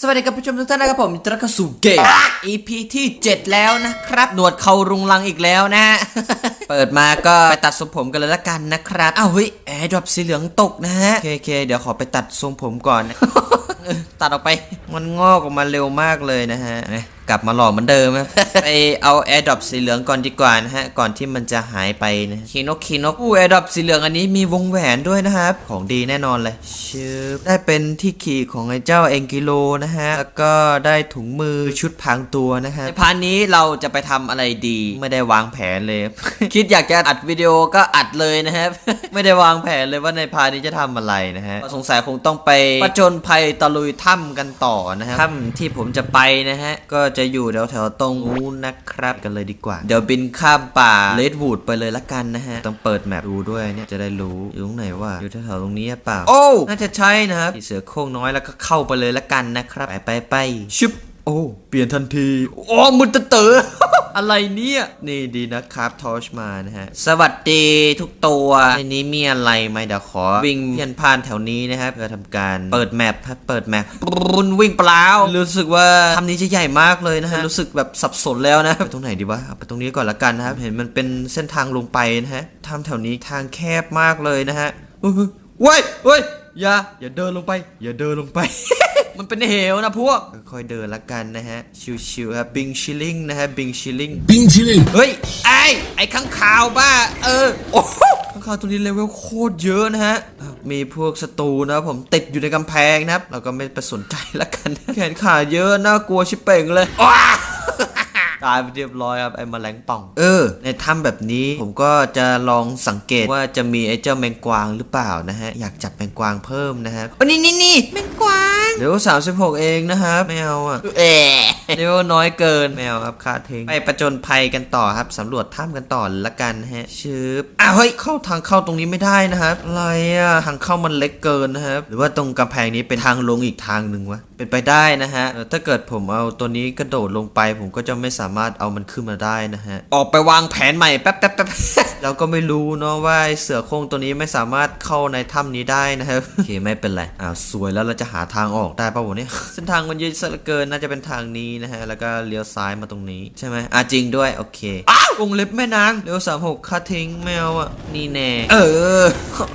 สวัสดีครับผู้ชมทุกท่านนะครับผมตรักเข้าสู่เกม EP ที่ 7 แล้วนะครับ หนวดเขารุงรังอีกแล้วนะ เปิดมาก็ไปตัดทรงผมกันเลยละกันนะครับ อ้าวเฮ้ยแอร์ดรอปสีเหลืองตกนะฮะโอเคโอเคเดี๋ยวขอไปตัดทรงผมก่อนเออ ตัดออกไป มันงอกออกมาเร็วมากเลยนะฮะ กลับมาหล่อเหมือนเดิมนะ ไปเอาแอร์ดรอปสีเหลืองก่อนดีกว่านะฮะ ก่อนที่มันจะหายไปนะคีนกคีนกอู้แอร์ดรอปสีเหลืองอันนี้มีวงแหวนด้วยนะครับ ของดีแน่นอนเลยชืบได้เป็นที่ขี่ของไอ้เจ้าเองกิโลนะฮะ แล้วก็ได้ถุงมือชุดพรางตัวนะฮะในพาร์ทนี้เราจะไปทำอะไรดี ไม่ได้วางแผนเลย คิดอยากจะอัดวิดีโอก็อัดเลยนะครับ ไม่ได้วางแผนเลยว่าในพาร์ทนี้จะทำอะไรนะฮะ สงสัยคงต้องไปประจนภัยตะลุยถ้ำกันต่อนะฮะถ้ำที่ผมจะไปนะฮะ ก็จะอยู่แถวแถวๆตรงนู้นนะครับกันเลยดีกว่า เดี๋ยวบินข้ามป่าเลดวูดไปเลยละกันนะฮะ ต้องเปิดแมปดูด้วยเนี่ยจะได้รู้อยู่ตรงไหนว่าอยู่แถวๆตรงนี้หรือเปล่า โอ้น่าจะใช่นะครับที่เสือโคร่งน้อยแล้วก็เข้าไปเลยละกันนะครับ ไปไปไปชึบโอ้เปลี่ยนทันทีโอ้มึนตะเต๋อ อะไรเนี่ย นี่ดีนะครับทอชมานะฮะ สวัสดีทุกตัวในนี้มีอะไรไหมเดี๋ยวขอ วิ่งเพียนผ่านแถวนี้นะครับเพื่อทำการเปิดแมปครับเปิดแมปปุนวิ่งเปล่ารู้สึกว่าทำนี้จะใหญ่มากเลยนะฮะรู้สึกแบบสับสนแล้วนะไปตรงไหนดีวะไปตรงนี้ก่อนละกันนะครับเห็นมันเป็นเส้นทางลงไปนะฮะทำแถวนี้ทางแคบมากเลยนะฮะเฮ้ยเฮ้ยเฮ้ย อย่าอย่าเดินลงไป อย่าเดินลงไป มันเป็นเหวนะพวกค่อยเดินละกันนะฮะชิวๆครับบิงชิลลิงนะฮะบิงชิลลิงบิงชิลลิงเฮ้ยไอไอข้างข่าวบ้า เออโอ้ข้างข่าวตัวนี้เลเวลโคตรเยอะนะฮะมีพวกศัตรูนะผมติดอยู่ในกำแพงนะครับเราก็ไม่ไปสนใจละกันแขนขาเยอะน่ากลัวชิเป่งเลยอ้า ตายไปเรียบร้อยครับไอ้แมลงป่อง เออ ในถ้ำแบบนี้ผมก็จะลองสังเกตว่าจะมีไอ้เจ้าแมงกวางหรือเปล่านะฮะ อยากจับแมงกวางเพิ่มนะฮะโอ้นี่นี่นี่แมงกวางเดี๋ยวสามสิบหกเองนะครับไม่เอาอะเอ๋เดี๋ยวน้อยเกินไม่เอาครับค่าทิ้งไปประจนภัยกันต่อครับสำรวจถ้ำกันต่อละกันนะฮะชืบอ้าวเฮ้ยเข้าทางเข้าตรงนี้ไม่ได้นะครับอะไรอะทางเข้ามันเล็กเกินนะครับหรือว่าตรงกำแพงนี้เป็นทางลงอีกทางหนึ่งวะเป็นไปได้นะฮะเออถ้าเกิดผมเอาตัวนี้กระโดดลงไป ผมก็จะไม่สามารถเอามันขึ้นมาได้นะฮะออกไปวางแผนใหม่แป๊บแป๊บแป๊บเราก็ไม่รู้เนาะว่าไอ้เสือโคร่งตัวนี้ไม่สามารถเข้าในถ้ำนี้ได้นะครับโอเคไม่เป็นไรอ้าวสวยแล้วเราจะหาทางออกได้ป่าวะเนี่ยเส้นทางมันเยอะซะเหลือเกินน่าจะเป็นทางนี้นะฮะแล้วก็เลี้ยวซ้ายมาตรงนี้ใช่ไหมอะจริงด้วยโอเคอ้าววงเล็บแม่นางเลี้ยวสามหกค่าทิ้งไม่เอาอะนี่แน่เออ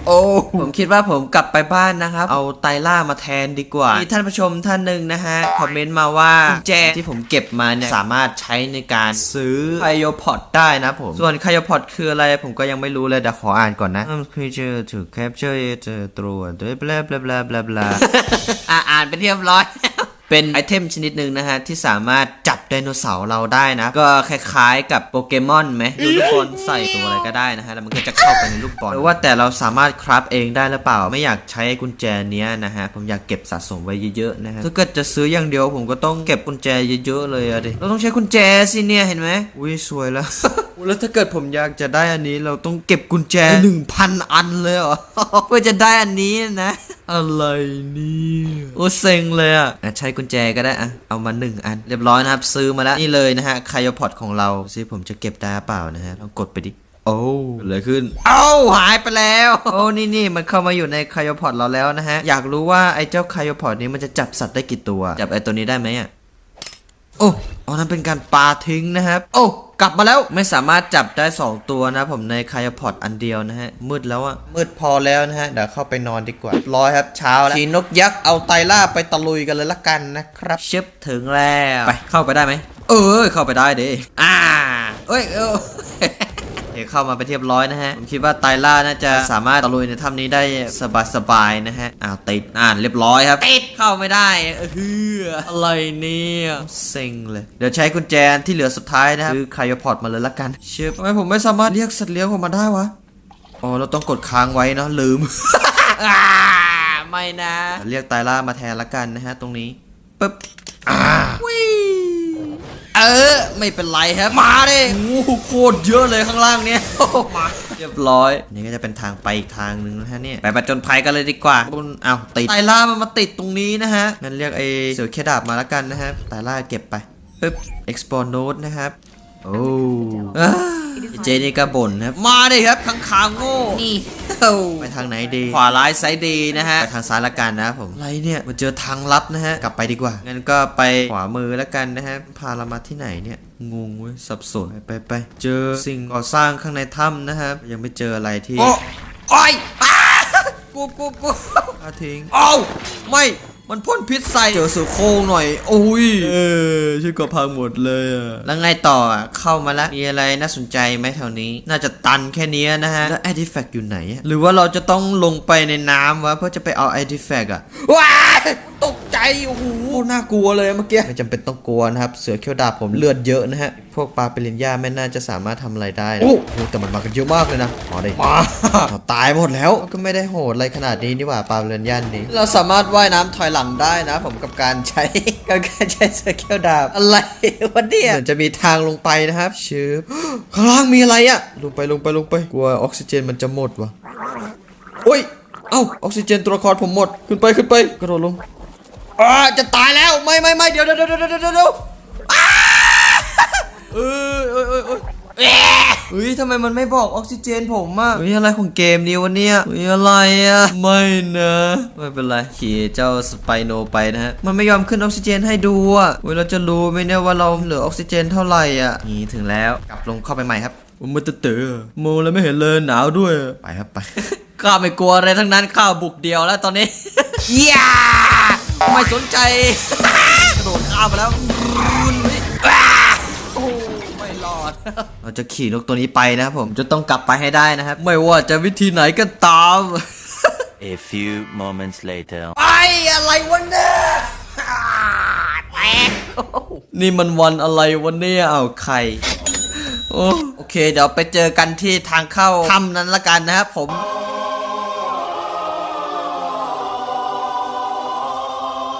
โอ้ผมคิดว่าผมกลับไปบ้านนะครับ เอาไตล่ามาแทนดีกว่ามีท่านผู้ชมท่านหนึ่งนะฮะคอมเมนต์มาว่ากุญแจที่ผมเก็บมาเนี่ยสามารถใช้ในการซื้อไคโยพอดได้นะผมส่วนไคโยพอดคืออะไรผมก็ยังไม่รู้เลยเดี๋ยวขออ่านก่อนนะ creature to capture it ตัวด้วยบลาบลาบลาบลาบลาอ่าอ่านไปเรียบร้อยเป็นไอเทมชนิดหนึ่งนะฮะ ที่สามารถจับไดโนเสาร์เราได้นะ ก็คล้ายๆกับโปเกมอนไหมดูลูกบอลใส่ตัวอะไรก็ได้นะฮะ แล้วมันก็จะเข้าไปในลูกบอลหรือว่าแต่เราสามารถคราฟเองได้หรือเปล่า ไม่อยากใช้กุญแจเนี้ยนะฮะ ผมอยากเก็บสะสมไว้เยอะๆนะฮะถ้าเกิดจะซื้ออย่างเดียวผมก็ต้องเก็บกุญแจเยอะๆเลยอะดิเราต้องใช้กุญแจสิเนี่ยเห็นไหมอุ้ยสวยแล้ว แล้วถ้าเกิดผมอยากจะได้อันนี้เราต้องเก็บกุญแจหนึ่งพันอันเลยเหรอ เพื่อจะได้อันนี้นะ อะไรเนี่ยโอ้เซ็งเลยอะใช้กุญแจก็ได้อะเอามาหนึ่งอัน เรียบร้อยนะครับ ซื้อมาแล้วนี่เลยนะฮะคายพอดของเราซิผมจะเก็บได้เปล่านะฮะลองกดไปดิโอ้เลยขึ้น เอ้าหายไปแล้ว โอ้นี่นี่มันเข้ามาอยู่ในคายพอดเราแล้วนะฮะ อยากรู้ว่าไอ้เจ้าคายพอดนี้มันจะจับสัตว์ได้กี่ตัว จับไอ้ตัวนี้ได้ไหมอะ โอ้อ๋อนั่นเป็นการปาทิ้งนะครับ โอ้กลับมาแล้วไม่สามารถจับได้ 2 ตัวนะผมในคายพอดอันเดียวนะฮะ มืดแล้วอะมืดพอแล้วนะฮะ เดี๋ยวเข้าไปนอนดีกว่า ร้อยครับเช้าแล้วขี่นกยักษ์เอาไตล่าไปตะลุยกันเลยละกันนะครับ เชฟถึงแล้ว ไปเข้าไปได้ไหม เออเข้าไปได้ดิอ่าเอ้ยเออ เดี๋ยวเข้ามาไปนเรียบร้อยนะฮะ ผมคิดว่าไตล่าน่าจะสามารถตะลุยในถ้ำนี้ได้สบายๆนะฮะ อ้าวติด อ่านเรียบร้อยครับ ติด เข้าไม่ได้เอออะไรเนี่ยเซ็งเลย เดี๋ยวใช้กุญแจที่เหลือสุดท้ายนะครับคือไคโยพอดมาเลยละกัน เชฟทำไมผมไม่สามารถเรียกสัตว์เลี้ยงผมมาได้วะ อ๋อ เราต้องกดค้างไว้เนาะลืมอ่าไม่นะ เรียกไตล่ามาแทนละกันนะฮะ ตรงนี้ปึ๊บอ่าวิ เออ ไม่เป็นไรครับ มาดิโอ้โหโคตรเยอะเลยข้างล่างเนี้ยโอ้โหมาเรียบร้อย นี่ก็จะเป็นทางไปอีกทางหนึ่งนะฮะเนี่ยไปประจนภัยกันเลยดีกว่าบนอ้าวติดไตล่ามันมาติดตรงนี้นะฮะงั้นเรียกไอ้เสือเคดาบมาแล้วกันนะฮะไตล่าเก็บไปปึ๊บ export note นะครับ โอ้อ่าเจนี่ก็บ่นนะครับมาดิครับข้างขาวโง่นี่ไปทางไหนดี ขวาร้ายซ้ายดีนะฮะ ไปทางซ้ายละกันนะครับผมอะไรเนี่ยมาเจอทางลับนะฮะ กลับไปดีกว่า งั้นก็ไปขวามือละกันนะฮะ พาเรามาที่ไหนเนี่ย งงเว้ย สับสน ไปไปไปเจอสิ่งก่อสร้างข้างในถ้ำนะครับ ยังไม่เจออะไรที่ โอ้โอ้ยอ้ากูกูกูอาทิ้งเอ้าไม่ มันพ่นพิษใส่เจอสือโครงหน่อยโอ้ยเออชื่อก็พังหมดเลยอะแล้วไงต่ออะเข้ามาแล้วมีอะไรน่าสนใจไหมแถวนี้ น่าจะตันแค่เนี้ยนะฮะแล้วไอดิแฟกอยู่ไหนอะหรือว่าเราจะต้องลงไปในน้ำวะเพื่อจะไปเอาไอดิแฟกอะว้ายตกใจโอ้โหโอ้น่ากลัวเลยเมื่อกี้ไม่จำเป็นต้องกลัวนะครับเสือเขี้ยวดาบผมเลือดเยอะนะฮะพวกปลาเปริญญาไม่น่าจะสามารถทำอะไรได้นะโอ้โอ้แต่มันมากันเยอะมากเลยนะมาดิมาเอาตายหมดแล้วก็ไม่ได้โหดอะไรขนาดนี้นี่หว่าปลาเปริญญานี้ เราสามารถว่ายน้ำถอยหลังได้นะ ผมกับการใช้กับการใช้เสือเขี้ยวดาบอะไรวะเนี่ยเหมือนจะมีทางลงไปนะครับชืบข้างล่างมีอะไรอะลงไปลงไปลงไปกลัวออกซิเจนมันจะหมดวะโอ้ยเอ้าออกซิเจนตัวละครผมหมดขึ้นไปขึ้นไปกระโดดลงอ่าจะตายแล้วไม่ไม่ไม่เดี๋ยวเดี๋ยวเดี๋ยวเดี๋ยวเดี๋ยวเออเออเออ เฮ้ยทำไมมันไม่บอกออกซิเจนผมอะเฮ้ยอะไรของเกมนี้วะเนี่ยเฮ้ยอะไรอะไม่นะ ไม่เป็นไรขี่เจ้าสไปโนไปนะฮะ มันไม่ยอมขึ้นออกซิเจนให้ดูอะเฮ้ยเราจะรู้ไหมเนี่ยว่าเราเหลือออกซิเจนเท่าไหร่อะนี่ถึงแล้ว กลับลงเข้าไปใหม่ครับผมมันเต๋อโมแล้วไม่เห็นเลยหนาวด้วย ไปครับไป ข้าไม่กลัวอะไรทั้งนั้นข้าบุกเดียวแล้วตอนนี้ย่าไม่สนใจ กระโดดข้ามไปแล้วอ้าโอ้ไม่ร อดเราจะขี่นกตัวนี้ไปนะครับผมจะต้องกลับไปให้ได้นะครับ ไม่ว่าจะวิธีไหนก็ตาม A few moments later. ไอ้อะไรวะเนี่ยอ่าแตกนี่มันวันอะไรวันนี้อ้าวใครโอ้โอเค เดี๋ยวไปเจอกันที่ทางเข้าถ้ำนั้นละกันนะครับผม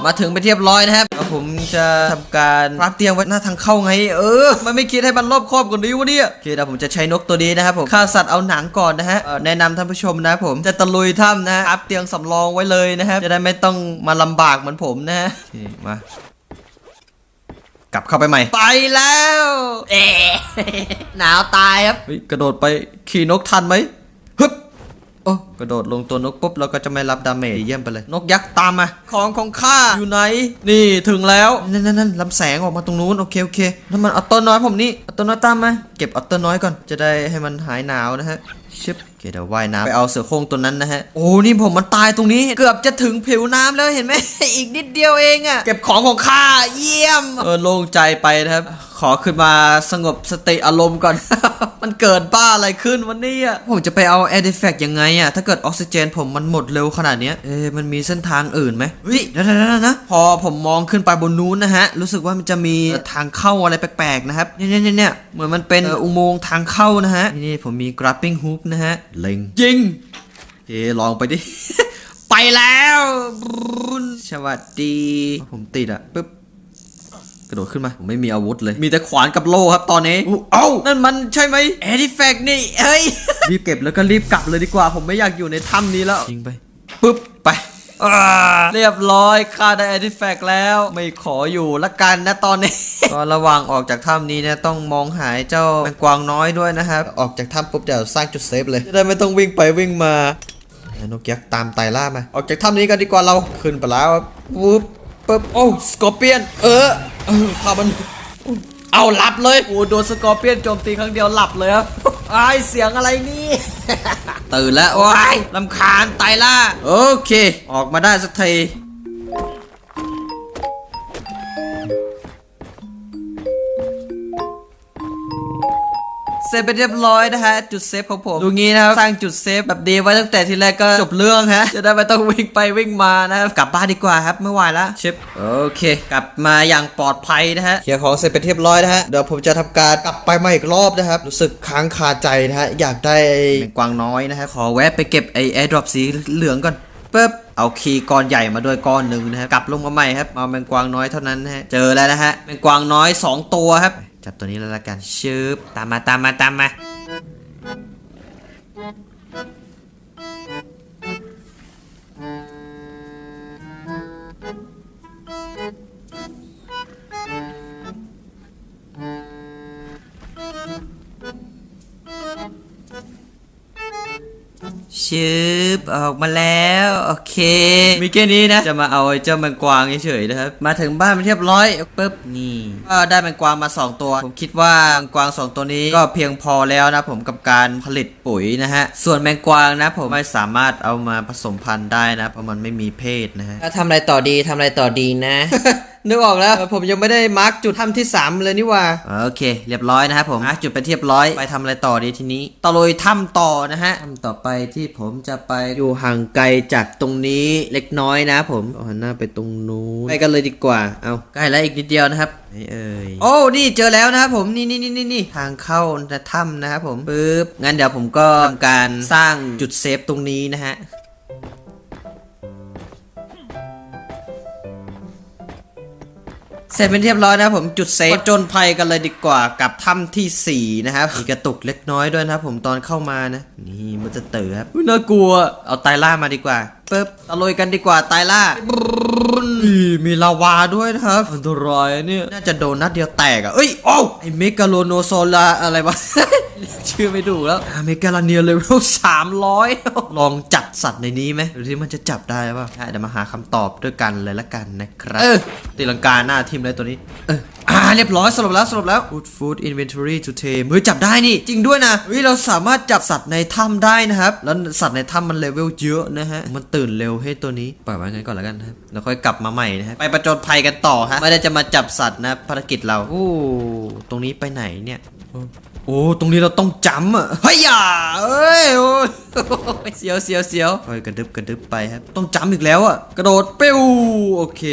มาถึงไปเรียบร้อยนะครับแล้วผมจะทำการรับเตียงไว้หน้าทางเข้าไง เออ มันไม่คิดให้มันรอบครอบกว่านี้วะเนี่ยโอเคเดี๋ยวผมจะใช้นกตัวนี้นะครับผมฆ่าสัตว์เอาหนังก่อนนะฮะเอ่อแนะนำท่านผู้ชมนะครับผมจะตะลุยถ้ำนะฮะอัพเตียงสำรองไว้เลยนะครับจะได้ไม่ต้องมาลำบากเหมือนผมนะฮะโอเคมากลับเข้าไปใหม่ ไปแล้วเอ๊ะหนาวตายครับเฮ้ยกระโดดไปขี่นกทันไหมฮึบ โอ้กระโดดลงตัวนกปุ๊บเราก็จะไม่รับดาเมจเยี่ยมไปเลย นกยักษ์ตามมา ของของข้าอยู่ไหน นี่ถึงแล้วนั่นนั่นนั่นลำแสงออกมาตรงนู้นโอเคโอเคนั่นมันออตโต้น้อยผมนี่ออตโต้น้อยตามมา เก็บออตโต้น้อยก่อนจะได้ให้มันหายหนาวนะฮะชิบโอเคเดี๋ยวว่ายน้ำไปเอาเสือโคร่งตัวนั้นนะฮะ โอ้นี่ผมมันตายตรงนี้ เกือบจะถึงผิวน้ำแล้วเห็นไหมอีกนิดเดียวเองอะเก็บของของข้าเยี่ยมเออโล่งใจไปนะครับขอขึ้นมาสงบสติอารมณ์ก่อน มันเกิดบ้าอะไรขึ้นวันนี้อะผมจะไปเอาแอร์ดิแฟกยังไงอะ ถ้าเกิดออกซิเจนผมมันหมดเร็วขนาดเนี้ย เอ๊ะมันมีเส้นทางอื่นไหมเฮ้ยเดี๋ยวๆๆนะพอผมมองขึ้นไปบนนู้นนะฮะ รู้สึกว่ามันจะมีเอ่อทางเข้าอะไรแปลกๆนะครับ เนี่ยเนี่ยเนี่ยเหมือนมันเป็นเอ่ออุโมงค์ทางเข้านะฮะ นี่ๆผมมี grappling hook นะฮะ เล็งยิง เอ๊ะลองไปดิ ไปแล้ว สวัสดี ผมติดอะปึ๊บก ระโดดขึ้นมาผมไม่มีอาวุธเลย มีแต่ขวานกับโล่ครับตอนนี้อู้เอ้านั่นมันใช่ไหมเอดิแฟกนี่เฮ้ยรีบเก็บแล้วก็รีบกลับเลยดีกว่า ผมไม่อยากอยู่ในถ้ำนี้แล้วยิงไปปึ๊บไปอ่าเรียบร้อยค่าได้ a อ t ิแฟกแล้วไม่ขออยู่ละกันนะตอนนี้ ก็ระหว่างออกจากถ้ำนี้เนี่ยต้องมองหายเจ้าแมงกวางน้อยด้วยนะครับ ออกจากถ้ำปุ๊บเดี๋ยวสร้างจุดเซฟเลยจะได้ไม่ต้องวิ่งไปวิ่งมาแล้วนกยักษ์ตามไต่ล่ามา ออกจากถ้ำนี้กันดีกว่าเราขึ้นไปแล้วปุ๊บ ปึ๊บโอ้สกอร์เปียน เออเออข้ามัน เอาหลับเลยโอ้โดนสกอร์เปียนโจมตีครั้งเดียวหลับเลยครับไอเสียงอะไรนี่ ตื่นแล้วโอ้ยลำคาญไตล่า โอเค ออกมาได้สักที เซฟไปเรียบร้อยนะฮะ จุดเซฟของผมดูงี้นะครับสร้างจุดเซฟแบบดีไว้ตั้งแต่ทีแรกก็จบเรื่องฮะจะได้ไม่ต้องวิ่งไปวิ่งมานะครับกลับบ้านดีกว่าครับไม่ไหวแล้วชิปโอเค กลับมาอย่างปลอดภัยนะฮะเคลียร์ของเสร็จไปเรียบร้อยนะฮะเดี๋ยวผมจะทำการกลับไปใหม่อีกรอบนะครับรู้สึกค้างคาใจนะฮะอยากได้เป็นกวางน้อยนะฮะขอแวะไปเก็บไอ้แอร์ดรอปสีเหลืองก่อนปึ๊บเอาคีย์ก้อนใหญ่มาด้วยก้อนหนึ่งนะครับกลับลงมาใหม่ครับเอาแมงกวางน้อยเท่านั้นนะฮะเจอแล้วนะฮะแมงกวางน้อย 2 ตัวครับ จับตัวนี้แล้วละกันชืบตามมาตามมาตามมา ชิชืบออกมาแล้วโอเค มีแค่นี้นะ จะมาเอาไอ้เจ้าแมงกวางเฉยๆนะครับ มาถึงบ้านเป็นเรียบร้อยปุ๊บนี่ก็ได้แมงกวางมา 2 ตัว ผมคิดว่าแมงกวาง 2 ตัวนี้ก็เพียงพอแล้วนะผมกับการผลิตปุ๋ยนะฮะ ส่วนแมงกวางนะ ผมไม่สามารถเอามาผสมพันธุ์ได้นะเพราะมันไม่มีเพศนะฮะทำอะไรต่อดีทำอะไรต่อดีนะ นึกออกแล้ว ผมยังไม่ได้มาร์กจุดทำที่ 3 เลยนี่ว่า โอเค เรียบร้อยนะครับผมมาร์กจุดไปเรียบร้อยไปทำอะไรต่อดีทีนี้ตะลุยถ้ำต่อนะฮะถ้ำต่อไปที่ผมจะไปอยู่ห่างไกลจากตรงนี้เล็กน้อยนะ ผมเอาหันหน้าไปตรงนู้นไปกันเลยดีกว่าเอาใกล้แล้วอีกนิดเดียวนะครับไหนเอ่ยโอ้นี่เจอแล้วนะครับผมนี่นี่นี่นี่นี่ทางเข้าในถ้ำนะครับผมปึ๊บงั้นเดี๋ยวผมก็ทำการสร้างจุดเซฟตรงนี้นะฮะ เสร็จเป็นที่เรียบร้อยนะครับผมจุดเซฟจนภัยกันเลยดีกว่ากับถ้ำที่ 4 นะครับมีกระตุกเล็กน้อยด้วยนะครับผมตอนเข้ามานะ นี่มันจะเต๋อครับอุ๊ยน่ากลัวเอาไตรล่ามาดีกว่า ปึ๊บตะลุยกันดีกว่าไตรล่านี่มีลาวาด้วยนะครับอันตรายอะเนี่ยน่าจะโดนนัดเดียวแตกอะเอ้ยโอ้วไอเมกาโลโนโซลาอะไรวะชื่อไม่ถูกแล้วอเมกาลาเนียเลเวลสามร้อยลองจับสัตว์ในนี้ไหมดูที่มันจะจับได้ป่ะได้เดี๋ยวมาหาคำตอบด้วยกันเลยละกันนะครับเออตีลังกาหน้าทิมเลยตัวนี้ เอออ่าเรียบร้อยสรุปแล้วสรุปแล้ว Food Food Inventory to tame เฮ้ยจับได้นี่ จริงด้วยนะเฮ้ยเราสามารถจับสัตว์ในถ้ำได้นะครับ แล้วสัตว์ในถ้ำมันเลเวลเยอะนะฮะ มันตื่นเร็วให้ตัวนี้ปล่อยไว้งั้นก่อนแล้วกันนะครับแล้วค่อยกลับมาใหม่นะฮะไปประจนภัยกันต่อฮะไม่ได้จะมาจับสัตว์นะภารกิจเราโอ้ตรงนี้ไปไหนเนี่ยโอ้ตรงนี้เราต้องจำอะเฮ้ยอย่าเอ้ยโอ้เสียวเสียวเสียวค่อยกระดึบกระดึบไปครับ ต้องจำอีกแล้วอะ กระโดดเป้วโอเค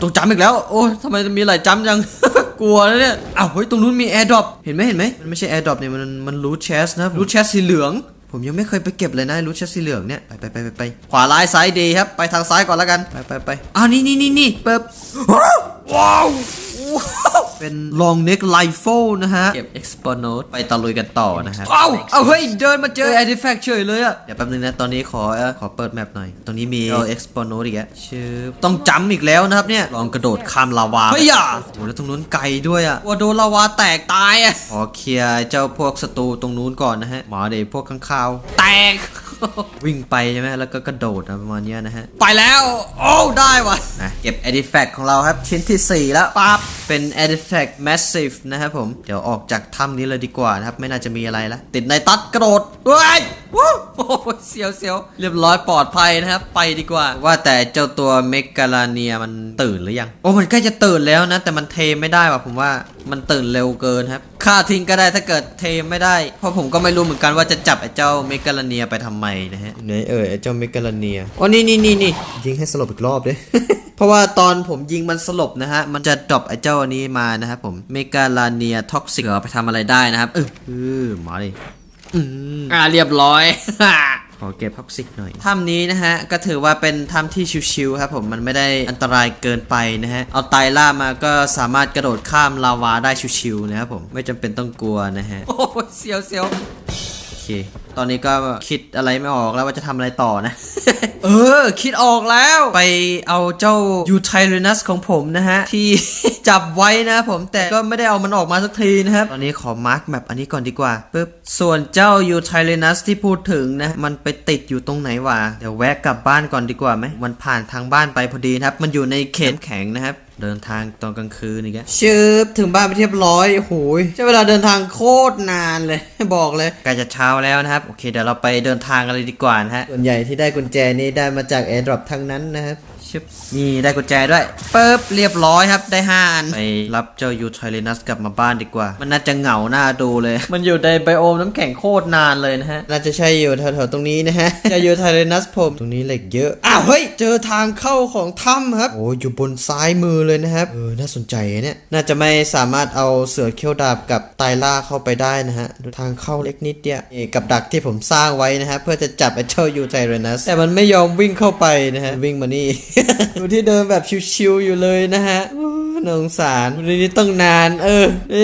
ต้องจำอีกแล้ว โอ้ทำไมมีหลายจำจัง กลัวนะเนี่ยอ้าวเฮ้ยตรงนู้นมีแอร์ดรอปเห็นไหมเห็นไหมมันไม่ใช่แอร์ดรอปเนี่ยมันมันรูทแชสนะรูทแชสสีเหลือง ผมยังไม่เคยไปเก็บเลยนะรูทแชสสีเหลืองเนี่ยไปไปไปไปไปขวาร้ายซ้ายดีครับไปทางซ้ายก่อนแล้วกันไปไปไปอ้าวนี่นี่นี่นี่เปิบว้าว เป็น long neck rifle นะฮะ เก็บ expo note ไปตะลุยกันต่อนะครับเอ้าเอาเฮ้ย เดินมาเจอ artifact เฉยเลยอะเดี๋ยวแป๊บนึงนะ ตอนนี้ขอเอ่อขอเปิดแมปหน่อย ตรงนี้มี expo note อีกแล้วชื่อต้องจำอีกแล้วนะครับเนี่ย ลองกระโดดข้ามลาวาเฮ้ยอย่าโอ้แล้วตรงนู้นไกลด้วยอะว่าโดนลาวาแตกตายอะขอเคลียร์เจ้าพวกศัตรูตรงนู้นก่อนนะฮะหมาเดี๋ยวพวกข้างคาวแตก วิ่งไปใช่ไหมแล้วก็กระโดดนะประมาณเนี้ยนะฮะ ไปแล้ว โอ้ได้ว่ะนะเก็บ artifact ของเราครับ ชิ้นที่ 4 แล้วปั๊บเป็น artifact massive นะครับผม เดี๋ยวออกจากถ้ำนี้เลยดีกว่านะครับ ไม่น่าจะมีอะไรแล้วติดในตัดกระโดดเฮ้ยวู้โอ้ยเสียวเสียวเรียบร้อยปลอดภัยนะครับ ไปดีกว่า ว่าแต่เจ้าตัวเมกาลาเนียมันตื่นหรือยัง โอ้มันใกล้จะตื่นแล้วนะ แต่มันเทไม่ได้ว่ะผมว่ามันตื่นเร็วเกินครับฆ่าทิ้งก็ได้ถ้าเกิดเทไม่ได้ เพราะผมก็ไม่รู้เหมือนกันว่าจะจับไอ้เจ้าเมกาลาเนียไปทำไมนะฮะไหนเอ่ยไอ้เจ้าเมกาลาเนียอ๋อนี่นี่นี่นี่ยิงให้สลบอีกรอบด้วยเพราะว่าตอนผมยิงมันสลบนะฮะ มันจะดรอปไอ้เจ้าอันนี้มานะครับผมเมกาลาเนียท็อกซิกเอาไปทำอะไรได้นะครับ เออเออมาดิอืมอ่าเรียบร้อย ขอเก็บท็อกซิกหน่อย ถ้ำนี้นะฮะ ก็ถือว่าเป็นถ้ำที่ชิวๆครับผม มันไม่ได้อันตรายเกินไปนะฮะ เอาไตรล่ามาก็สามารถกระโดดข้ามลาวาได้ชิวๆนะครับผม ไม่จำเป็นต้องกลัวนะฮะ โอ้ยเสียวเสียวโอเค ตอนนี้ก็คิดอะไรไม่ออกแล้วว่าจะทำอะไรต่อนะ เออ คิดออกแล้ว ไปเอาเจ้ายูไทเรนัสของผมนะฮะ ที่ จับไว้นะผมแต่ก็ไม่ได้เอามันออกมาสักทีนะครับ ตอนนี้ขอมาร์กแมปอันนี้ก่อนดีกว่าปึ๊บส่วนเจ้ายูไทเรนัสที่พูดถึงนะ มันไปติดอยู่ตรงไหนวะเดี๋ยวแวะกลับบ้านก่อนดีกว่าไหมมันผ่านทางบ้านไปพอดีนะครับ มันอยู่ในเขตแข็งนะครับ เดินทางตอนกลางคืนนี่แกชืบถึงบ้านไปเรียบร้อยโอ้โหใช้เวลาเดินทางโคตรนานเลย บอกเลยใกล้จะเช้าแล้วนะครับ โอเคเดี๋ยวเราไปเดินทางกันเลยดีกว่านะฮะส่วนใหญ่ที่ได้กุญแจนี่ได้มาจาก AirDrop ทั้งนั้นนะครับ ชึบนี่ได้กุญแจด้วยปึ๊บเรียบร้อยครับได้ห้าอันไปรับเจ้ายูไทเรนัสกลับมาบ้านดีกว่า มันน่าจะเหงาหน้าดูเลย มันอยู่ในไบโอมน้ำแข็งโคตรนานเลยนะฮะน่าจะใช่อยู่แถวๆตรงนี้นะฮะเจ้ายูไทเรนัสผมตรงนี้เหล็กเยอะอ้าวเฮ้ยเจอทางเข้าของถ้ำครับโอ้อยู่บนซ้ายมือเลยนะครับเออน่าสนใจเนี่ยน่าจะไม่สามารถเอาเสือเขี้ยวดาบกับไตรล่าเข้าไปได้นะฮะดูทางเข้าเล็กนิดเดียวนี่กับดักที่ผมสร้างไว้นะฮะเพื่อจะจับไอ้เจ้ายูไทเรนัสแต่มันไม่ยอมวิ่งเข้าไปนะฮะวิ่งมานี่ดูที่เดินแบบชิวๆอยู่เลยนะฮะอู้น่าสงสารวันนี้ต้องนาน เออ เอ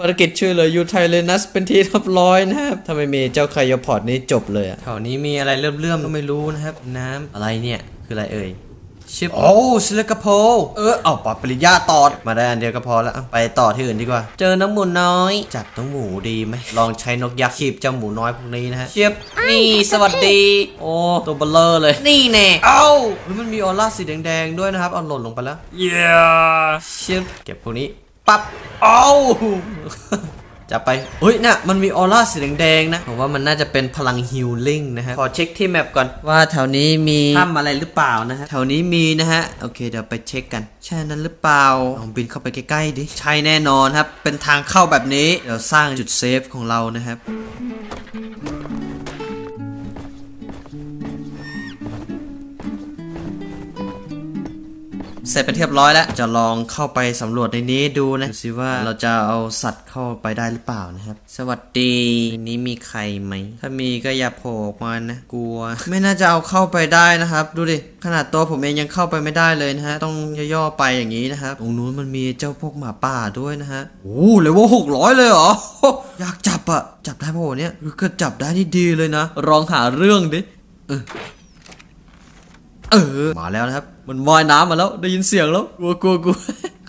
ภารกิจช่วยเหลือยูไทเรนัสเป็นที่ทับร้อยนะครับถ้าไม่มีเจ้าไคโยพอดนี้จบเลยอะแถวนี้มีอะไรเลื่อมๆก็ไม่รู้นะครับ น้ำอะไรเนี่ย คืออะไรเอ่ย ชิปโอ้ซิลิกาโพเออเอาปอปริญญาต่อมาได้อันเดียวก็พอแล้วเอาไปต่อที่อื่นดีกว่า เจอน้องหมูน้อย จับน้องหมูดีไหมลองใช้นกยักษ์ขีบเจ้าหมูน้อยพวกนี้นะฮะเชียบนี่สวัสดี โอ้ตัวเบลเลอร์เลย นี่แน่เอ้าเฮ้ยมันมีออร่าสีแดงๆด้วยนะครับเอาหล่นลงไปแล้ว yeah เชียบเก็บพวกนี้ปั๊บเอ้า จะไปเฮ้ยเนี่ยมันมีออร่าสีแดงๆนะผมว่ามันน่าจะเป็นพลังฮิลลิ่งนะฮะ ขอเช็คที่แมปก่อนว่าแถวนี้มีถ้ำอะไรหรือเปล่านะฮะ แถวนี้มีนะฮะ โอเคเดี๋ยวไปเช็คกัน ใช่นั้นหรือเปล่าลองบินเข้าไปใกล้ๆดิ ใช่แน่นอนครับ เป็นทางเข้าแบบนี้ เดี๋ยวสร้างจุดเซฟของเรานะครับ เสร็จไปเรียบร้อยแล้ว จะลองเข้าไปสำรวจในนี้ดูนะดูสิว่าเราจะเอาสัตว์เข้าไปได้หรือเปล่านะครับ สวัสดีในนี้มีใครไหม ถ้ามีก็อย่าโผล่ออกมานะ กลัว ไม่น่าจะเอาเข้าไปได้นะครับ ดูดิ ขนาดตัวผมเองยังเข้าไปไม่ได้เลยนะฮะ ต้องย่อๆไปอย่างนี้นะครับ ตรงนู้นมันมีเจ้าพวกหมาป่าด้วยนะฮะ โอ้เลเวลหกร้อยเลยเหรอ อยากจับอะจับได้ปะวะเนี่ยเออก็จับได้นี่ดีเลยนะ ลองหาเรื่องดิ เออ มาแล้วนะครับ มันว่ายน้ำมาแล้วได้ยินเสียงแล้วกลัวกลัวกลัว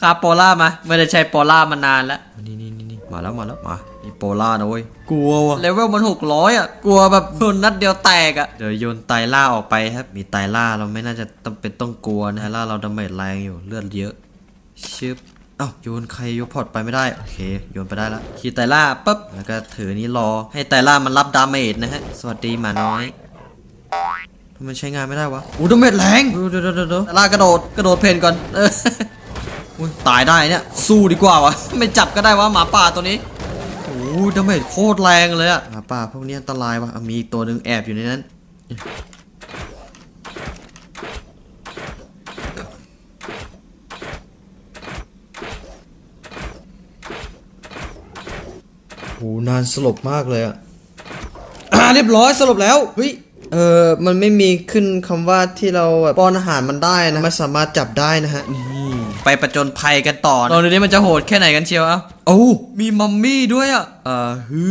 คาโปล่ามาไม่ได้ใช้โปล่ามานานแล้วนี่นี่นี่นี่มาแล้วมาแล้วมานี่โปล่านะเว้ยกลัวว่ะเลเวลมันหกร้อยอะกลัวแบบโดนนัดเดียวแตกอะเดี๋ยวโยนไตรล่าออกไปครับ มีไตรล่าเราไม่น่าจะต้องเป็นต้องกลัวนะไตรล่าเราดาเมจแรงอยู่เลือดเยอะชึบเอ้าโยนใครยกพอร์ตไปไม่ได้โอเคโยนไปได้แล้วขี่ไตรล่าปุ๊บแล้วก็ถือนี้รอให้ไตรล่ามันรับดาเมจนะฮะสวัสดีหมาน้อย ทำไมใช้งานไม่ได้วะอู้ดาเมจแรงเดี๋ยวเดี๋ยวเดี๋ยวเดี๋ยวลากกระโดดกระโดดเพนก่อนเอออุ๊ยตายได้เนี่ยสู้ดีกว่าวะไม่จับก็ได้วะหมาป่าตัวนี้โอ้ดาเมจโคตรแรงเลยอะหมาป่าพวกนี้อันตรายวะอะมีอีกตัวหนึ่งแอบอยู่ในนั้นโอ้นานสลบมากเลยอะอ่าเรียบร้อยสรุปแล้วเฮ้ย เออมันไม่มีขึ้นคำว่าที่เราแบบป้อนอาหารมันได้นะไม่สามารถจับได้นะฮะนี่ไปประจนภัยกันต่อลองดูดิมันจะโหดแค่ไหนกันเชียวเอ้า โอ้มีมัมมี่ด้วยอะอ่าเฮื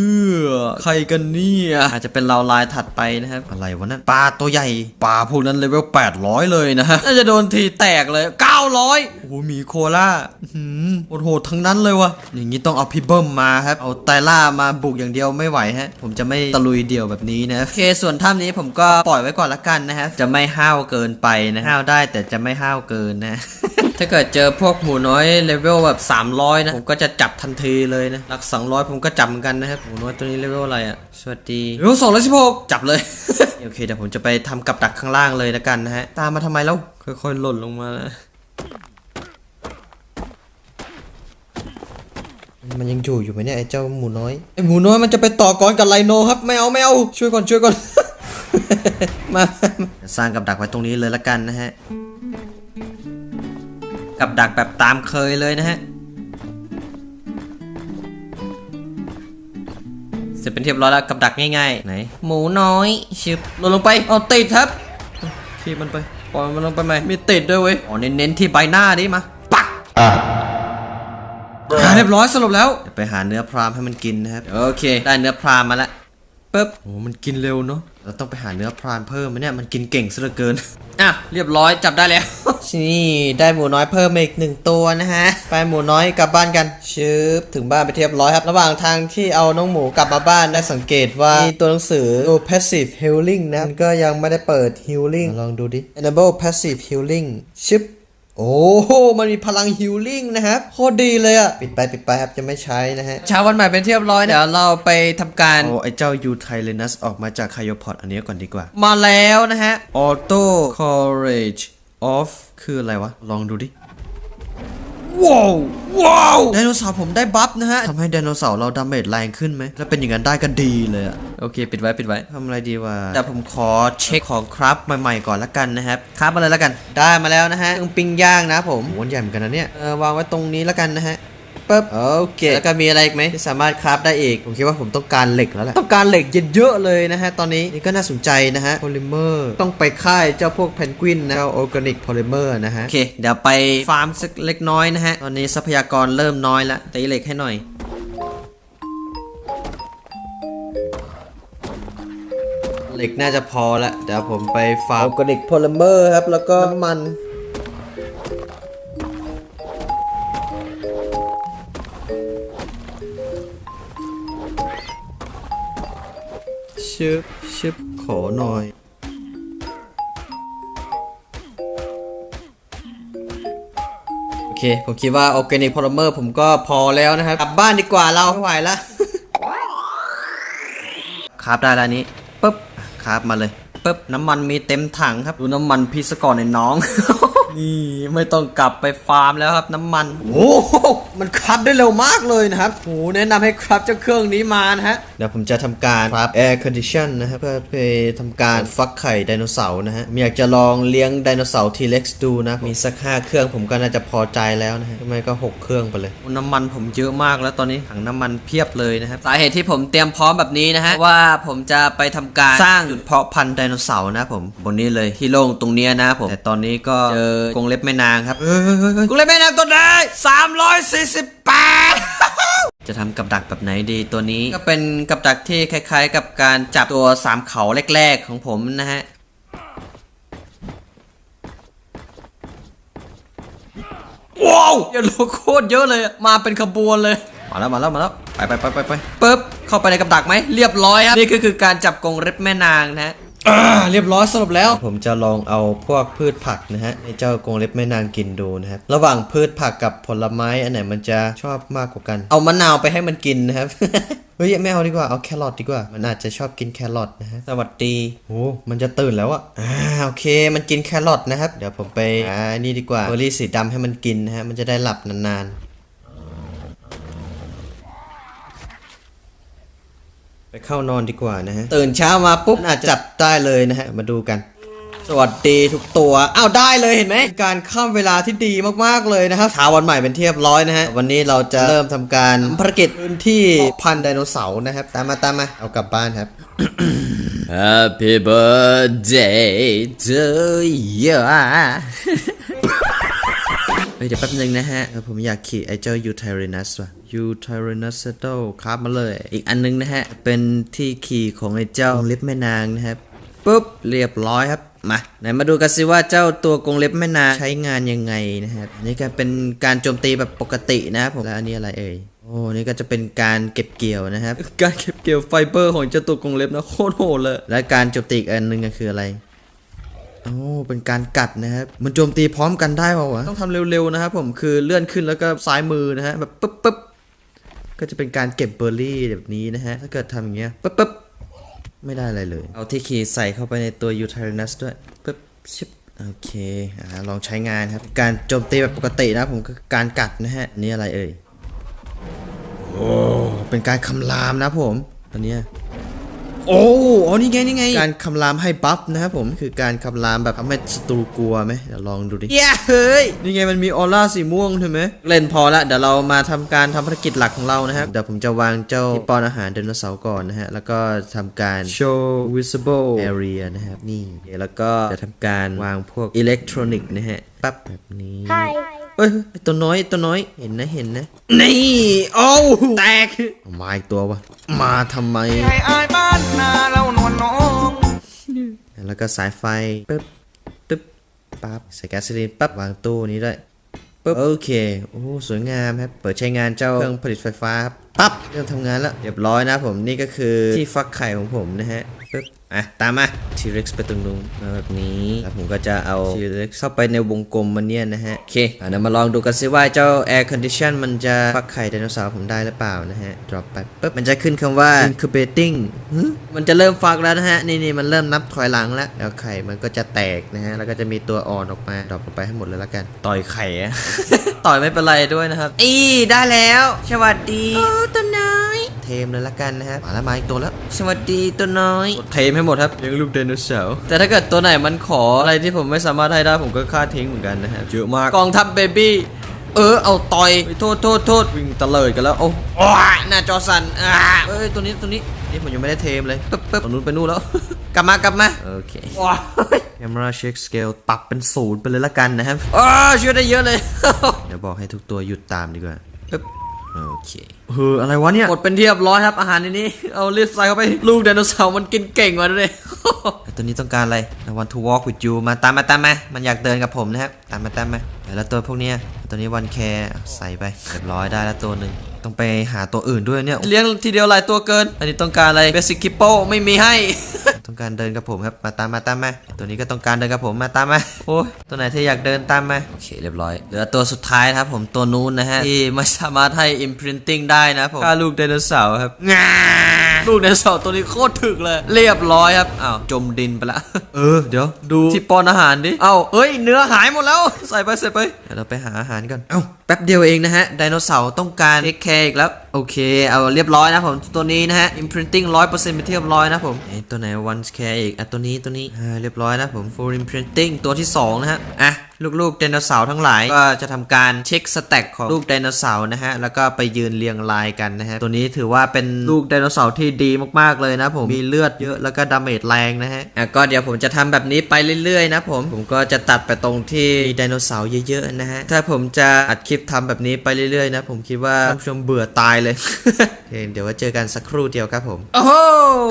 อใครกันเนี่ยอาจจะเป็นเราลายถัดไปนะครับ อะไรวะนั่นปลาตัวใหญ่ปลาพวกนั้นเลเวล800 เลยนะฮะน่าจะโดนทีแตกเลย 900โอ้โหมีโคล่าอื้อหืมโหดทั้งนั้นเลยวะอย่างนี้ต้องเอาพี่เบิ้มมาครับ เอาไตรล่ามาบุกอย่างเดียวไม่ไหวฮะ ผมจะไม่ตะลุยเดี่ยวแบบนี้นะโอเคส่วนถ้ำนี้ผมก็ปล่อยไว้ก่อนละกันนะฮะจะไม่ห้าวเกินไปนะห้าวได้แต่จะไม่ห้าวเกินนะ ถ้าเกิดเจอพวกหมูน้อยเลเวลแบบ300นะผมก็จะจับทันทีเลยนะหลัก200 ผมก็จับเหมือนกันนะครับหมูน้อยตัวนี้เลเวลอะไรอะสวัสดีเลเวล216จับเลยโอเคเดี๋ยวผมจะไปทำกับดักข้างล่างเลยละกันนะฮะตามมาทำไมแล้วค่อยๆหล่นลงมาแล้วมันยังอยู่อยู่ไหมเนี่ยไอ้เจ้าหมูน้อยไอ้หมูน้อยมันจะไปต่อกรกับไลโนครับไม่เอาไม่เอาช่วยก่อนช่วยก่อนมามาสร้างกับดักไว้ตรงนี้เลยละกันนะฮะ กับดักแบบตามเคยเลยนะฮะเสร็จเป็นเรียบร้อยแล้วกับดักง่ายๆไหนหมูน้อยชึบลงลงไปเอาติดครับขี่มันไปปล่อยมันลงไปไหมมีติดด้วยเว้ยอ๋อเน้นๆที่ใบหน้าดิมาปักหาเรียบร้อยสรุปแล้วเดี๋ยวไปหาเนื้อพรามให้มันกินนะครับโอเค ได้เนื้อพรามมาแล้ว ปึ๊บโอ้มันกินเร็วเนาะเราต้องไปหาเนื้อพรานเพิ่มไหมเนี่ยมันกินเก่งซะเหลือเกิน อะเรียบร้อยจับได้แล้ว นี่ได้หมูน้อยเพิ่มมาอีกหนึ่งตัวนะฮะ ไปหมูน้อยกลับบ้านกันชืบถึงบ้านไปเรียบร้อยครับ ระหว่างทางที่เอาน้องหมูกลับมาบ้านได้สังเกตว่ามีตัวหนังสือตัว passive healing นะมันก็ยังไม่ได้เปิด healing ลองดูดิ enable passive healing ชึบ โอ้โหมันมีพลังฮิลลิ่งนะครับ โคตรดีเลยอะปิดไปปิดไปครับ จะไม่ใช้นะฮะ เช้าวันใหม่เป็นที่เรียบร้อย เดี๋ยวเราไปทำการโอ้ไอเจ้ายูไทเลนัสออกมาจากไคโยพอดอันนี้ก่อนดีกว่า มาแล้วนะฮะ Auto Courage Off คืออะไรวะ ลองดูดิ ว้าวว้าวไดโนเสาร์ผมได้บัฟนะฮะทำให้ไดโนเสาร์เราดาเมจแรงขึ้นไหมถ้าเป็นอย่างนั้นได้ก็ดีเลยอะโอเค ปิดไว้ปิดไว้ทำอะไรดีวะแต่ผมขอเช็คของครับใหม่ๆก่อนละกันนะครับครับอะไรละกัน ได้มาแล้วนะฮะเครื่องปิ้งย่างนะผมโหใหญ่เหมือนกันนะเนี่ยเออวางไว้ตรงนี้ละกันนะฮะ ปึ๊บโอเคแล้วก็มีอะไรอีกไหมที่สามารถคราฟได้อีก ผมคิดว่าผมต้องการเหล็กแล้วแหละต้องการเหล็กเยอะๆเลยนะฮะ ตอนนี้นี่ก็น่าสนใจนะฮะโพลิเมอร์ต้องไปค่ายเจ้าพวกเพนกวินนะเจ้าออร์แกนิกโพลิเมอร์นะฮะ โอเค เดี๋ยวไปฟาร์มสักเล็กน้อยนะฮะ ตอนนี้ทรัพยากรเริ่มน้อยแล้วตีเหล็กให้หน่อยเหล็กน่าจะพอละเดี๋ยวผมไปฟาร์มออร์แกนิกโพลิเมอร์ครับแล้วก็น้ำมัน ชึบชึบขอหน่อย โอเค ผมคิดว่าออร์แนิพอลเมอร์ผมก็พอแล้วนะครับ กลับบ้านดีกว่าเราไม่ไหวละครับได้แล้วนี้ปึ๊บครับมาเลยปึ๊บน้ำมันมีเต็มถังครับ ดูน้ำมันพี่สก่อนในน้อง นี่ไม่ต้องกลับไปฟาร์มแล้วครับน้ำมัน โอ้โหมันครับได้เร็วมากเลยนะครับโหแนะนำให้ครับเจ้าเครื่องนี้มานะฮะ เดี๋ยวผมจะทำการครับ air condition นะครับเพื่อไปทำการฟักไข่ไดโนเสาร์นะฮะอยากจะลองเลี้ยงไดโนเสาร์ T-Rex ดูนะ มีสักห้าเครื่องผมก็น่าจะพอใจแล้วนะฮะทำไมก็หกเครื่องไปเลย น้ำมันผมเยอะมากแล้วตอนนี้ถังน้ำมันเพียบเลยนะครับสาเหตุที่ผมเตรียมพร้อมแบบนี้นะฮะว่าผมจะไปทำการสร้างจุดเพาะพันธุ์ไดโนเสาร์นะผมบนนี้เลยที่โล่งตรงเนี้ยนะผมแต่ตอนนี้ก็เจอกรงเล็บแม่นางครับเฮ้ยเฮ้ยเฮ้ยเฮ้ยกรงเล็บแม่นางตัวได้348จะทำกับดักแบบไหนดีตัวนี้ก็เป็นกับดักที่คล้ายๆ กับการจับตัวสามเขาแรกๆของผมนะฮะว้าวอย่าโลโคตรเยอะเลยอะมาเป็นขบวนเลย มาแล้วมาแล้วมาแล้วไปไปไปไปไปปึ๊บเข้าไปในกับดักไหมเรียบร้อยครับนี่ก็คือการจับกรงเล็บแม่นางนะฮะ อ่าเรียบร้อยสรุปแล้ว ผมจะลองเอาพวกพืชผักนะฮะให้เจ้ากรงเล็บแม่นางกินดูนะครับระหว่างพืชผักกับผลไม้อันไหนมันจะชอบมากกว่ากัน เอามะนาวไปให้มันกินนะครับ เฮ้ยไม่เอาดีกว่าเอาแครอทดีกว่า มันอาจจะชอบกินแครอทนะฮะสวัสดีโอ้มันจะตื่นแล้วอะอ่าโอเค มันกินแครอทนะครับ เดี๋ยวผมไปอ่านี่ดีกว่าเบอร์รี่สีดำให้มันกินนะฮะมันจะได้หลับนานๆ ไปเข้านอนดีกว่านะฮะ ตื่นเช้ามาปุ๊บอาจจับได้เลยนะฮะ มาดูกัน สวัสดีทุกตัว อ้าวได้เลยเห็นไหม การข้ามเวลาที่ดีมากๆเลยนะครับเช้าวันใหม่เป็นที่เรียบร้อยนะฮะ วันนี้เราจะเริ่มทำการภารกิจพื้นที่พันธุ์ไดโนเสาร์นะครับ ตามมาตามมา เอากลับบ้านครับ Happy birthday to you เฮ้ยเดี๋ยวแป๊บนึงนะฮะเออผมอยากขี่ไอ้เจ้ายูไทเรนัสว่ะ ยูไทเรนัสโตครับมาเลย อีกอันนึงนะฮะ เป็นที่ขี่ของไอ้เจ้ากงเล็บแม่นางนะครับปุ๊บ เรียบร้อยครับ มาไหนมาดูกันสิว่าเจ้าตัวกงเล็บแม่นางใช้งานยังไงนะครับอันนี้ก็เป็นการโจมตีแบบปกตินะครับผมแล้วอันนี้อะไรเอ่ยโอ้นี่ก็จะเป็นการเก็บเกี่ยวนะครับ การเก็บเกี่ยวไฟเบอร์ของเจ้าตัวกงเล็บนะโคตรโหดเลย และการโจมตีอีกอันนึงก็คืออะไรโอ้เป็นการกัดนะครับ มันโจมตีพร้อมกันได้เปล่าวะ ต้องทำเร็วๆนะครับผม คือเลื่อนขึ้นแล้วก็ซ้ายมือนะฮะ แบบปึ๊บปึ๊บ ก็จะเป็นการเก็บเบอร์รี่แบบนี้นะฮะ ถ้าเกิดทำอย่างเงี้ยปึ๊บปึ๊บไม่ได้อะไรเลย เอาที่คีย์ใส่เข้าไปในตัวยูทาร n นัสด้วยปึ๊บชิบโอเคอ่าลองใช้งานครับ การโจมตีแบบปกตินะผมก็การกัดนะฮะ นี่อะไรเอ่ย โอ้ เป็นการคำรามนะผมอันนี้ โอ้อ๋อนี่ไงนี่ไง การคำรามให้บัฟนะครับผมคือการคำรามแบบทำให้ศัตรูกลัวไหมเดี๋ยวลองดูดิเย้เฮ้ยนี่ไงมันมีออร่าสีม่วงใช่ไหมเล่นพอละเดี๋ยวเรามาทำการทำภารกิจหลักของเรานะครับเดี๋ยวผมจะวางเจ้าที่ป้อนอาหารไดโนเสาร์ก่อนนะฮะแล้วก็ทำการ show visible area นะครับนี่แล้วก็จะทำการวางพวกอิเล็กทรอนิกส์นะฮะ ปั๊บแบบนี้เอ้ยไอ้ตัวน้อยไอ้ตัวน้อยเห็นนะเห็นนะ นี่โอ้วแตกมาอีกตัววะมาทำไมไอ้อายบ้านนาเรานวลน้องแล้วก็สายไฟปึ๊บปึ๊บปั๊บใส่แก๊สซิลีนปั๊บวางตู้นี้ด้วยปึ๊บโอเคโอ้สวยงามครับเปิดใช้งานเจ้าเครื่องผลิตไฟฟ้าครับปั๊บเริ่มทำงานแล้วเรียบร้อยนะผมนี่ก็คือที่ฟักไข่ของผมนะฮะปึ๊บ อะตามมาทีเร็กซ์ไปตรงนู้นมาแบบนี้แล้วผมก็จะเอาทีเร็กซ์เข้าไปในวงกลมมันเนี่ยนะฮะ โอเคอะเดี๋ยวมาลองดูกันซิว่าเจ้า Air Condition มันจะฟักไข่ไดโนเสาร์ผมได้หรือเปล่านะฮะ drop ไปปึ๊บมันจะขึ้นคำว่า incubating หึมันจะเริ่มฟักแล้วนะฮะ นี่นี่มันเริ่มนับถอยหลังแล้วแล้วไข่มันก็จะแตกนะฮะ แล้วก็จะมีตัวอ่อนออกมาดรอปลงไปให้หมดเลยละกัน ต่อยไข่อะต่อยไม่เป็นไรด้วยนะครับ อีได้แล้ว สวัสดีโอ้ตัวน้อย เทมเลยละกันนะฮะมาแล้วมาอีกตัวแล้วสวัสดีตัวน้อยเทมให้หมดครับเลี้ยงลูกไดโนเสาร์แต่ถ้าเกิดตัวไหนมันขออะไรที่ผมไม่สามารถให้ได้ผมก็ฆ่าทิ้งเหมือนกันนะฮะเยอะมากกองทัพเบบี้เออเอาต่อยโทษโทษโทษวิ่งตะเลิดกันแล้วโอ้โอ้ยหน้าจอสั่นอ่าเอ้ยตัวนี้ตัวนี้นี่ผมยังไม่ได้เทมเลยปึ๊บปึ๊บตรงนู้นไปนู่นแล้ว กลับมากลับมา โอเคว้า camera check scale ปรับเป็นศูนย์ไปเลยละกันนะครับอ้าช่วยได้เยอะเลย เดี๋ยวบอกให้ทุกตัวหยุดตามดีกว่าปึ๊บ โอเคเฮ้ออะไรวะเนี่ยหมดเป็นที่เรียบร้อยครับอาหารในนี้ เอาเลือดใส่เข้าไปลูกไดโนเสาร์มันกินเก่งกว่าเลยตัวนี้ต้องการอะไร I want to walk with you มาตามมาตามมามันอยากเดินกับผมนะครับตามมาตามมาเดี๋ยวแล้วตัวพวกเนี้ยตัวนี้วันแคร์ใส่ไปเรียบร้อยได้แล้วตัวหนึ่ง ต้องไปหาตัวอื่นด้วยเนี่ย เลี้ยงทีเดียวหลายตัวเกิน อันนี้ต้องการอะไรเบสิ c คิปโปไม่มีให้ ต้องการเดินกับผมครับ มาตามมาตามมา ตัวนี้ก็ต้องการเดินกับผมมาตามมา โอ้ยตัวไหนที่อยากเดินตามมา โอเคเรียบร้อย เหลือตัวสุดท้ายนะครับผมตัวนู้นนะฮะที่ไม่สามารถให้ imprinting ได้นะผมฆ่าลูกไดโนเสาร์ครับงา ลูกไดโนเสาร์ตัวนี้โคตรถึกเลย เรียบร้อยครับอ้าวจมดินไปละเออเดี๋ยวดูที่ป้อนอาหารดิเอ้าเอ้ยเนื้อหายหมดแล้ว ใส่ไปใส่ไปเดี๋ยวเราไปหาอาหารก่อนเอ้าแป๊บเดียวเองนะฮะไดโนเสาร์ต้องการเทคแคร์อีกแล้ว โอเค เอาเรียบร้อยนะผม ตัวนี้นะฮะ imprinting 100%เป็นที่เรียบร้อยนะผมเอ๊ะตัวไหน one care อีกอะตัวนี้ตัวนี้อ่าเรียบร้อยนะผม full imprinting ตัวที่ 2 นะฮะ อะลูกๆไดโนเสาร์ทั้งหลายก็จะทำการเช็คสแต็กของลูกไดโนเสาร์นะฮะ แล้วก็ไปยืนเรียงรายกันนะฮะ ตัวนี้ถือว่าเป็นลูกไดโนเสาร์ที่ดีมากๆเลยนะผม มีเลือดเยอะแล้วก็ดาเมจแรงนะฮะ อะก็เดี๋ยวผมจะทำแบบนี้ไปเรื่อยๆนะผม ผมก็จะตัดไปตรงที่ไดโนเสาร์เยอะๆนะฮะ ถ้าผมจะอัดคลิปทำแบบนี้ไปเรื่อยๆนะผมคิดว่าท่านผู้ชมเบื่อตายเลยโอเคเดี๋ยวไว่าเจอกันสักครู่เดียวครับผม โอ้โห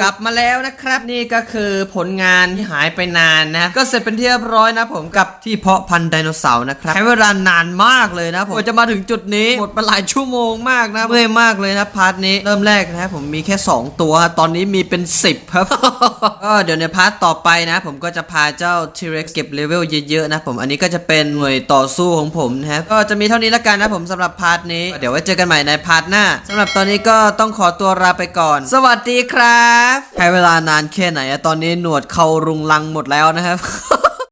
กลับมาแล้วนะครับ นี่ก็คือผลงานที่หายไปนานนะ ก็เสร็จเป็นที่เรียบร้อยนะผมกับที่เพาะพันธุ์ไดโนเสาร์นะครับใช้เวลานานมากเลยนะผมกว่าจะมาถึงจุดนี้หมดไปหลายชั่วโมงมากนะเมื่อยมากเลยนะพาร์ทนี้เริ่มแรกนะผมมีแค่ 2 ตัวตอนนี้มีเป็น 10 ครับ ก็เดี๋ยวในพาร์ทต่อไปนะ ผมก็จะพาเจ้า T-Rex เก็บเลเวลเยอะๆนะผมอันนี้ก็จะเป็นหน่วยต่อสู้ของผมนะครับก็จะมีเท่านี้ละกันนะผมสำหรับพาร์ทนี้ เดี๋ยวไว้เจอกันใหม่ในพาร์ทหน้าสำหรับตอนนี้ก็ต้องขอตัวลาไปก่อน สวัสดีครับใช้เวลานานแค่ไหนอะตอนนี้หนวดเขารุงรังหมดแล้วนะครับ